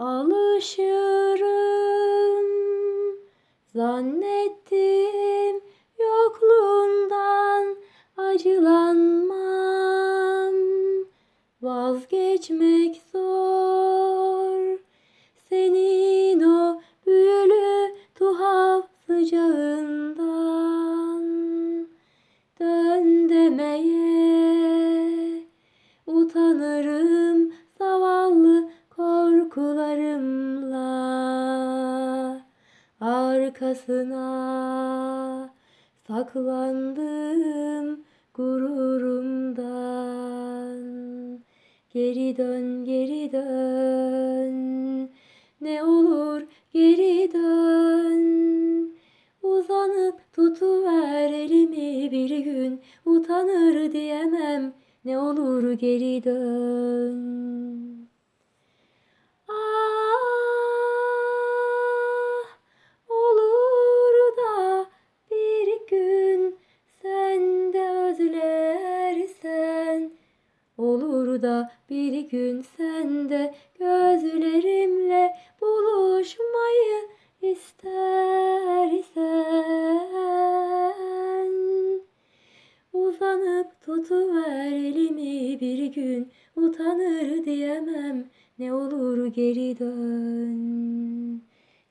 alışırım. Zannettim yokluğundan acılanmam. Vazgeçmek zor. Senin o büyülü tuhaf sıcağından dön demeye utanırım korkularımla arkasına saklandım gururumdan. Geri dön geri dön. Ne olur geri dön. Uzanıp tutuver elimi bir gün. Utanır diyemem. Ne olur geri dön. Olur da bir gün sen de gözlerimle buluşmayı istersen. Uzanıp tutuver elimi bir gün utanır diyemem. Ne olur geri dön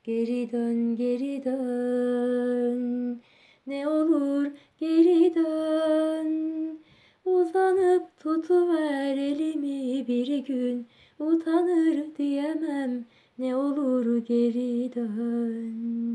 Geri dön geri dön. Ne olur geri dön Uzanıp tutuver elimi bir gün. Utanır diyemem ne olur geri dön